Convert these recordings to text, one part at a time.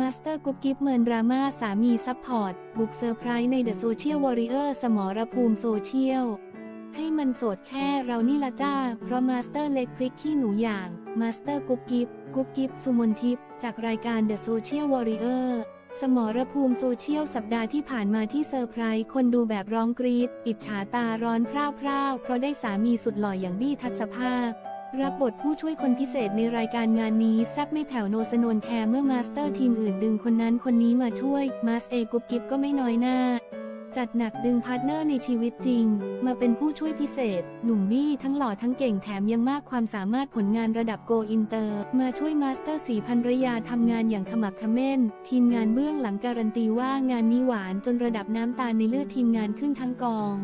มาสเตอร์กุ๊บกิ๊บเมินดราม่าสามีซัพพอร์ต บุกเซอร์ไพรส์ในเดอะโซเชียลวอริเออร์สมรภูมิโซเชียล ให้มันโสดแค่เรานี่ละจ้า เพราะมาสเตอร์เล็กพริกขี้หนูอย่างมาสเตอร์กุ๊บกิ๊บกุ๊บกิ๊บสุมนทิพย์จากรายการ The Social Warrior สมรภูมิโซเชียลสัปดาห์ที่ผ่านมาที่เซอร์ไพรส์คนดูแบบร้องกรีดอิจฉาตาร้อนพร่าวๆเพราะได้สามีสุดหล่ออย่างบี้ทัศภาค รับบทผู้ช่วยคนพิเศษในรายการงานนี้แซบไม่แผ่วโนสนนแคร์เมื่อมาสเตอร์ทีมอื่นดึงคนนั้นคนนี้มาช่วย มาสเอกุบกิบก็ไม่น้อยหน้า จัดหนักดึงพาร์ทเนอร์ในชีวิตจริง มาเป็นผู้ช่วยพิเศษ หนุ่มบี้ทั้งหล่อทั้งเก่งแถมยังมากความสามารถผลงานระดับโกอินเตอร์ มาช่วยมาสเตอร์สีพันรยาทำงานอย่างขมักเขม้น ทีมงานเบื้องหลังการันตีว่างานนี้หวานจนระดับน้ำตาลในเลือดทีมงานขึ้นทั้งกอง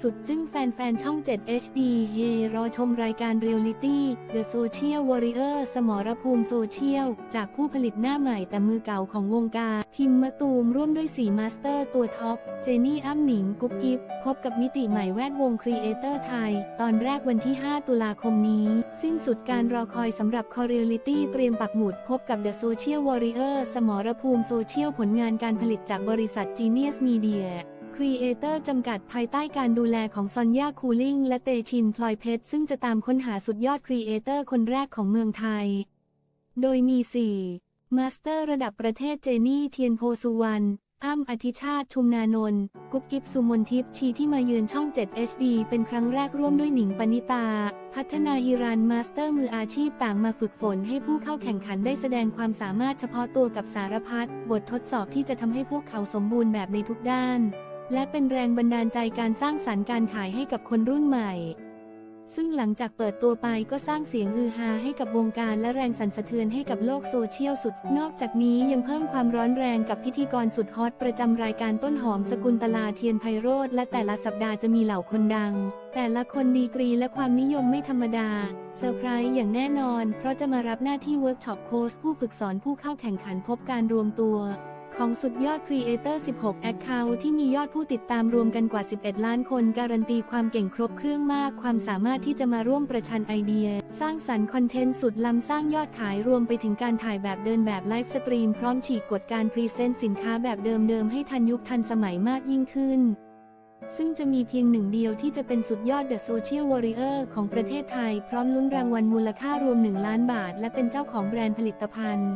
สุดจึ้งแฟนๆ ช่อง 7 HD เฮรอชมรายการเรียลลิตี้ The Social Warrior สมรภูมิโซเชียล จากผู้ผลิตหน้าใหม่แต่มือเก่าของวงการพิมพ์มะตูมร่วมด้วยสีมาสเตอร์ตัวท็อป เจนี่อ้ำหนิง กุ๊บกิ๊บพบกับมิติใหม่แวดวงครีเอเตอร์ไทย ตอนแรกวันที่ 5 ตุลาคมนี้ สิ้นสุดการรอคอยสำหรับคอเรียลลิตี้เตรียมปักหมุดพบกับ The Social Warrior สมรภูมิโซเชียลผลงานการผลิตจากบริษัท Genius Media ครีเอเตอร์จำกัดภายใต้การดูแลของซอนยาคูลิงและเตชินพลอยเพชร ซึ่งจะตามค้นหาสุดยอดครีเอเตอร์คนแรกของเมืองไทย โดยมี 4 มาสเตอร์ระดับประเทศเจนี่เทียนโพสุวรรณอ้ำอธิชาติ ชุมนานนท์กุ๊บกิ๊บสุมนทิพย์ชีที่มาเยือนช่อง 7 HD เป็นครั้งแรกร่วมด้วยหนิงปณิตา พัฒนาฮิรันมาสเตอร์มืออาชีพต่างมาฝึกฝนให้ผู้เข้าแข่งขันได้แสดงความสามารถเฉพาะตัวกับสารพัดบททดสอบที่จะทำให้พวกเขาสมบูรณ์แบบในทุกด้าน และเป็นแรงบันดาลใจการสร้างสรรค์การขายให้กับคนรุ่นใหม่ ซึ่งหลังจากเปิดตัวไปก็สร้างเสียงฮือฮาให้กับวงการและแรงสั่นสะเทือนให้กับโลกโซเชียลสุด นอกจากนี้ยังเพิ่มความร้อนแรงกับพิธีกรสุดฮอตประจำรายการต้นหอมสกุลตลาเทียนไพโรธและแต่ละสัปดาห์จะมีเหล่าคนดัง แต่ละคนดีกรีและความนิยมไม่ธรรมดาเซอร์ไพรส์อย่างแน่นอน เพราะจะมารับหน้าที่เวิร์กช็อปโค้ชผู้ฝึกสอนผู้เข้าแข่งขันพบการรวมตัว ของสุดยอดครีเอเตอร์ 16 Account ที่มียอดผู้ติดตามรวมกันกว่า 11 ล้านคนการันตีความเก่งครบเครื่องมาก ความสามารถที่จะมาร่วมประชันไอเดีย สร้างสรรค์คอนเทนต์สุดล้ำสร้างยอดขายรวมไปถึงการถ่ายแบบเดินแบบไลฟ์สตรีมพร้อมฉีกกฎการพรีเซนต์สินค้าแบบเดิมๆให้ทันยุคทันสมัยมากยิ่งขึ้นซึ่งจะมีเพียงหนึ่งเดียวที่จะเป็นสุดยอด The Social Warrior ของประเทศไทย พร้อมลุ้นรางวัลมูลค่ารวม 1 ล้านบาท และเป็นเจ้าของแบรนด์ผลิตภัณฑ์